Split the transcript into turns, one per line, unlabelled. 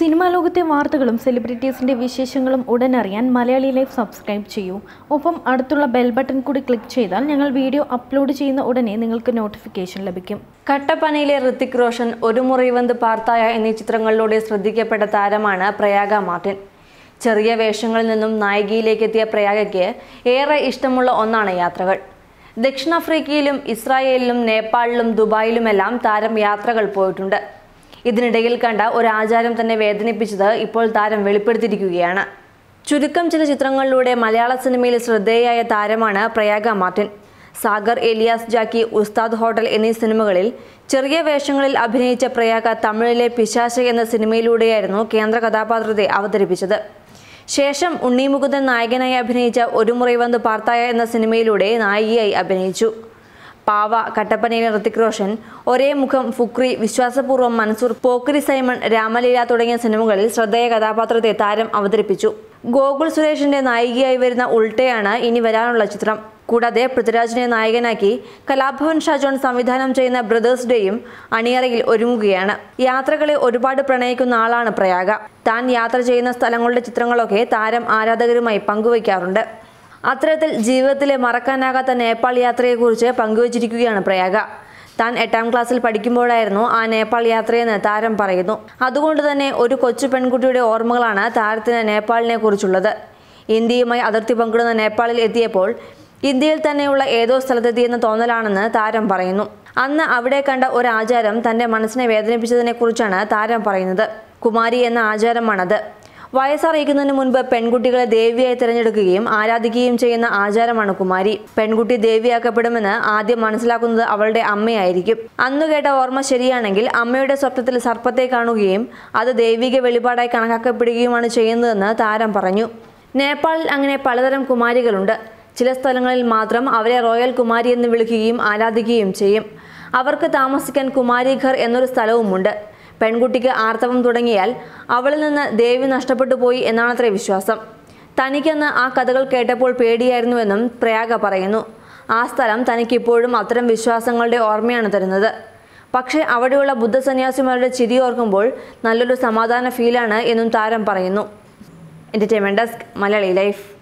Cinema ലോകത്തെ വാർത്തകളും സെലിബ്രിറ്റീസിന്റെ വിശേഷങ്ങളും ഉടൻ അറിയാൻ മലയാളി ലൈഫ് സബ്സ്ക്രൈബ് ചെയ്യൂ. ഒപ്പം അടുത്തുള്ള ബെൽ ബട്ടൺ കൂടി ക്ലിക്ക് ചെയ്താൽ ഞങ്ങൾ വീഡിയോ അപ്ലോഡ് ചെയ്യുന്ന ഉടനെ നിങ്ങൾക്ക് നോട്ടിഫിക്കേഷൻ ലഭിക്കും.
കട്ടപ്പനയിലെ ഋത്തിക് റോഷൻ ഒരു മുറിവന്ത് പാർത്തായ എന്നീ ചിത്രങ്ങളിലൂടെ ശ്രദ്ധിക്കപ്പെട്ട താരമാണ് പ്രയാഗ മാർട്ടിൻ. ചെറിയ വേഷങ്ങളിൽ നിന്നും നായികയിലേക്ക് എത്തിയ പ്രയാഗയ്ക്ക് ഏറെ ഇഷ്ടമുള്ള ഒന്നാണ് യാത്രകൾ. ദക്ഷിണാഫ്രിക്കയിലും ഇസ്രായേലിലും നേപ്പാളിലും ദുബായിലുമെല്ലാം താരം യാത്രകൾ പോയിട്ടുണ്ട്. ഇതിനിടയിൽ കണ്ട ഒരു ആചാരം തന്നെ വേദനിപ്പിച്ചത് ഇപ്പോൾ താരം വെളിപ്പെടുത്തിയിരിക്കുകയാണ്. ചുരുക്കം ചില ചിത്രങ്ങളിലൂടെ മലയാള സിനിമയിൽ ശ്രദ്ധേയായ താരമാണ് Prayaga Martin. Sagar alias Jacky Ustad hotel എന്നീ സിനിമകളിൽ ചെറിയ വേഷങ്ങളിൽ അഭിനയിച്ച പ്രയാഗ തമിഴിലെ പിശാശ എന്ന സിനിമയിലൂടെയായിരുന്നു കേന്ദ്ര കഥാപാത്രത്തെ അവതരിപ്പിച്ചത്. ശേഷം ഉണ്ണിമുകുന്ദൻ നായകനായി അഭിനയിച്ച ഒരു മുറി പാർത്തായ എന്ന സിനിമയിലൂടെ നായികയായി അഭിനയിച്ചു. പാവ കട്ടപ്പനയിലെ ഋത്തിക് റോഷൻ ഒരേ മുഖം ഫുക്രി വിശ്വാസപൂർവം മൻസൂർ പോക്കരി സൈമൺ രാമലീല തുടങ്ങിയ സിനിമകളിൽ ശ്രദ്ധേയ കഥാപാത്രത്തെ താരം അവതരിപ്പിച്ചു. ഗോകുൽ സുരേഷിന്റെ നായികയായി വരുന്ന ഉൾട്ടയാണ് ഇനി വരാനുള്ള ചിത്രം. കൂടാതെ പൃഥ്വിരാജിനെ നായകനാക്കി കലാഭവൻ ഷാജോൺ സംവിധാനം ചെയ്യുന്ന ബ്രദേഴ്സ് ഡേയും അണിയറയിൽ ഒരുങ്ങുകയാണ്. യാത്രകളെ ഒരുപാട് പ്രണയിക്കുന്ന ആളാണ് പ്രയാഗ. താൻ യാത്ര ചെയ്യുന്ന സ്ഥലങ്ങളുടെ ചിത്രങ്ങളൊക്കെ താരം ആരാധകരുമായി പങ്കുവയ്ക്കാറുണ്ട്. അത്തരത്തിൽ ജീവിതത്തിലെ മറക്കാനാകാത്ത നേപ്പാൾ യാത്രയെക്കുറിച്ച് പങ്കുവച്ചിരിക്കുകയാണ് പ്രയാഗ. താൻ എട്ടാം ക്ലാസ്സിൽ പഠിക്കുമ്പോഴായിരുന്നു ആ നേപ്പാൾ യാത്രയെന്ന് താരം പറയുന്നു. അതുകൊണ്ട് തന്നെ ഒരു കൊച്ചു പെൺകുട്ടിയുടെ ഓർമ്മകളാണ് താരത്തിന് നേപ്പാളിനെ കുറിച്ചുള്ളത്. ഇന്ത്യയുമായി അതിർത്തി പങ്കിടുന്ന നേപ്പാളിൽ എത്തിയപ്പോൾ ഇന്ത്യയിൽ തന്നെയുള്ള ഏതോ സ്ഥലത്തെത്തിയെന്ന തോന്നലാണെന്ന് താരം പറയുന്നു. അന്ന് അവിടെ കണ്ട ഒരു ആചാരം തന്റെ മനസ്സിനെ വേദനിപ്പിച്ചതിനെക്കുറിച്ചാണ് താരം പറയുന്നത്. കുമാരി എന്ന ആചാരമാണത്. വയസ്സറിയിക്കുന്നതിന് മുൻപ് പെൺകുട്ടികളെ ദേവിയായി തിരഞ്ഞെടുക്കുകയും ആരാധിക്കുകയും ചെയ്യുന്ന ആചാരമാണ് കുമാരി. പെൺകുട്ടി ദേവിയാക്കപ്പെടുമെന്ന് ആദ്യം മനസ്സിലാക്കുന്നത് അവളുടെ അമ്മയായിരിക്കും. അന്നു കേട്ട ഓർമ്മ ശരിയാണെങ്കിൽ അമ്മയുടെ സ്വപ്നത്തിൽ സർപ്പത്തെ കാണുകയും അത് ദൈവിക വെളിപാടായി കണക്കാക്കപ്പെടുകയുമാണ് ചെയ്യുന്നതെന്ന് താരം പറഞ്ഞു. നേപ്പാളിൽ അങ്ങനെ പലതരം കുമാരികളുണ്ട്. ചില സ്ഥലങ്ങളിൽ മാത്രം അവരെ റോയൽ കുമാരി എന്ന് വിളിക്കുകയും ആരാധിക്കുകയും ചെയ്യും. അവർക്ക് താമസിക്കാൻ കുമാരിഘർ എന്നൊരു സ്ഥലവുമുണ്ട്. പെൺകുട്ടിക്ക് ആർത്തവം തുടങ്ങിയാൽ അവളിൽ നിന്ന് ദേവി നഷ്ടപ്പെട്ടു പോയി എന്നാണത്രേ വിശ്വാസം. തനിക്കെന്ന് ആ കഥകൾ കേട്ടപ്പോൾ പേടിയായിരുന്നുവെന്നും പ്രയാഗ പറയുന്നു. ആ സ്ഥലം തനിക്കിപ്പോഴും അത്തരം വിശ്വാസങ്ങളുടെ ഓർമ്മയാണ് തരുന്നത്. പക്ഷേ അവിടെയുള്ള ബുദ്ധസന്യാസിമാരുടെ ചിരി ഓർക്കുമ്പോൾ നല്ലൊരു സമാധാന ഫീലാണ് എന്നും താരം പറയുന്നു. Entertainment desk Malayali life